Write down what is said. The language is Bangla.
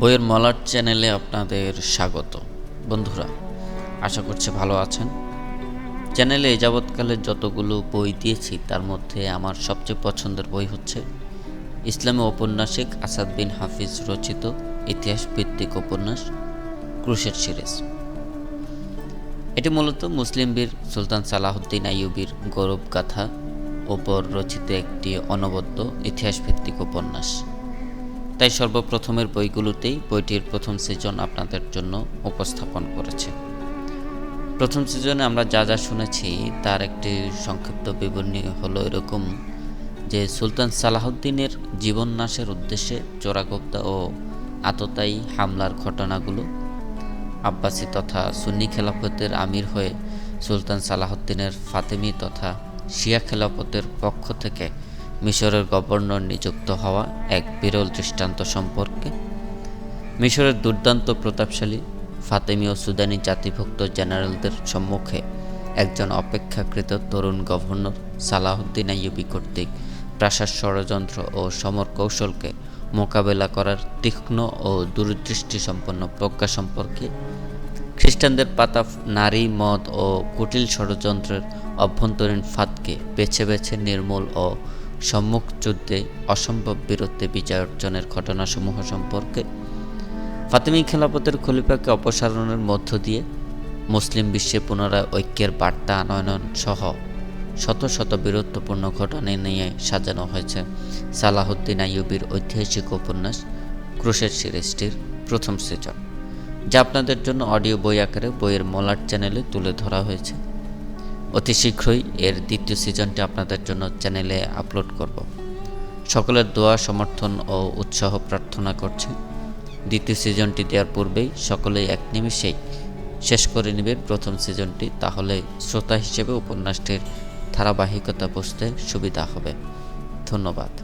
বইয়ের মলার চ্যানেলে আপনাদের স্বাগত। বন্ধুরা, আশা করছি ভালো আছেন। চ্যানেলে যাবৎকালে যতগুলো বই দিয়েছি, তার মধ্যে আমার সবচেয়ে পছন্দের বই হচ্ছে ইসলামী ঔপন্যাসিক আসাদ বিন হাফিজ রচিত ইতিহাস ভিত্তিক উপন্যাস ক্রুশের সিরিজ। এটি মূলত মুসলিম বীর সুলতান সালাহুদ্দিন আইয়ুবির গৌরব গাথা ওপর রচিত একটি অনবদ্য ইতিহাস ভিত্তিক উপন্যাস। তাই সর্বপ্রথমের বইগুলোতেই বইটির প্রথম সিজন আপনাদের জন্য উপস্থাপন করেছে। প্রথম সিজনে আমরা যা যা শুনেছি, তার একটি সংক্ষিপ্ত বিবরণী হলো এরকম যে, সুলতান সালাহুদ্দিনের জীবন নাশের উদ্দেশ্যে চোরাগোপ্তা ও আততায়ী হামলার ঘটনাগুলো, আব্বাসী তথা সুন্নি খেলাফতের আমির হয়ে সুলতান সালাহুদ্দিনের ফাতেমি তথা শিয়া খেলাফতের পক্ষ থেকে মিশরের গভর্নর নিযুক্ত হওয়া এক বিরল দৃষ্টান্ত সম্পর্কে। মিশরের দুর্দান্ত প্রতাপশালী ফাতেমি ও সুদানি জাতিভুক্ত জেনারেলদের সম্মুখে একজন অপেক্ষাকৃত তরুণ গভর্নর সালাহুদ্দিন আইয়ুবি কর্তৃক প্রাসাদ ষড়যন্ত্র ও সমর কৌশলকে মোকাবেলা করার তীক্ষ্ণ ও দূরদৃষ্টি সম্পন্ন প্রজ্ঞা সম্পর্কে খ্রিস্টানদের পাতা নারী, মদ ও কুটিল ষড়যন্ত্রের অভ্যন্তরীণ ফাঁদকে বেছে বেছে নির্মূল ও সম্মুখ যুদ্ধে অসম্ভব বীরত্বে বিজয় অর্জনের ঘটনাসমূহ সম্পর্কে ফাতেমি খেলাপতের খলিফাকে অপসারণের মধ্য দিয়ে মুসলিম বিশ্বে পুনরায় ঐক্যের বার্তা আনয়ন সহ শত শত বীরত্বপূর্ণ ঘটনা নিয়ে সাজানো হয়েছে। সালাহুদ্দিন আইয়ুবির ঐতিহাসিক উপন্যাস ক্রুশের সিরিজটির প্রথম সিজন, যা আপনাদের জন্য অডিও বই আকারে বইয়ের মলার চ্যানেলে তুলে ধরা হয়েছে। অতি শীঘ্রই এর দ্বিতীয় সিজনটি আপনাদের জন্য চ্যানেলে আপলোড করব। সকলের দোয়া, সমর্থন ও উৎসাহ প্রার্থনা করছি। দ্বিতীয় সিজনটি দেওয়ার পূর্বেই সকলেই এক নিমিষেই শেষ করে নেবেন প্রথম সিজনটি তাহলে শ্রোতা হিসেবে উপন্যাসটির ধারাবাহিকতা বুঝতে সুবিধা হবে। ধন্যবাদ।